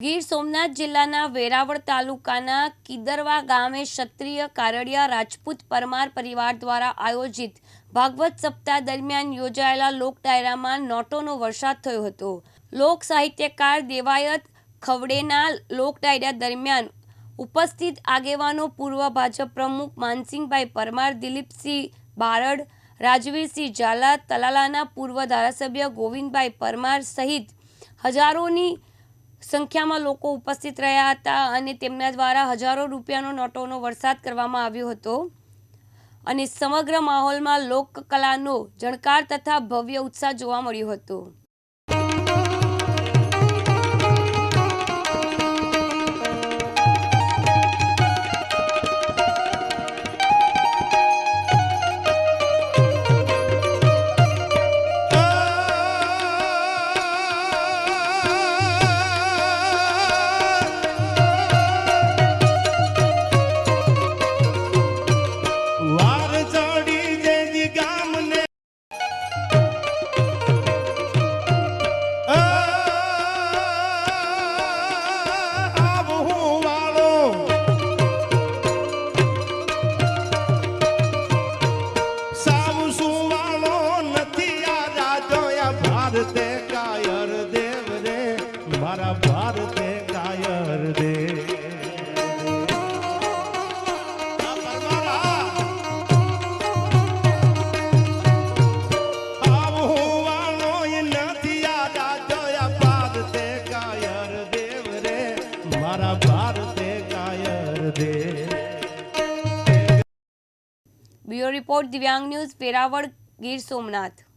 ગીર સોમનાથ જિલ્લાના વેરાવળ તાલુકાના કિદરવા ગામે ક્ષત્રિય કારડિયા રાજપૂત પરમાર પરિવાર દ્વારા આયોજિત ભાગવત સપ્તાહ દરમિયાન યોજાયેલા લોક ડાયરામાં નોટોનો વરસાદ થયો હતો. લોક સાહિત્યકાર દેવાયત ખવડેના લોક ડાયરા દરમિયાન ઉપસ્થિત આગેવાનો પૂર્વ ભાજપ પ્રમુખ માનસિંહભાઈ પરમાર, દિલીપસિંહ બારડ, રાજવીરસિંહ ઝાલા, તલાલાના પૂર્વ ધારાસભ્ય ગોવિંદભાઈ પરમાર સહિત હજારોની સંખ્યામાં લોકો ઉપસ્થિત રહ્યા હતા અને તેમના દ્વારા હજારો રૂપિયાનો નોટોનો વરસાદ કરવામાં આવ્યો હતો. અને સમગ્ર માહોલમાં લોક કલાનો જણકાર તથા ભવ્ય ઉત્સાહ જોવા મળ્યો હતો. આ રાજા ભારતે કાયર દેવ રે મારા ભારતે કાયર દેવ bureau report Divyang news Veraval Gir Somnath.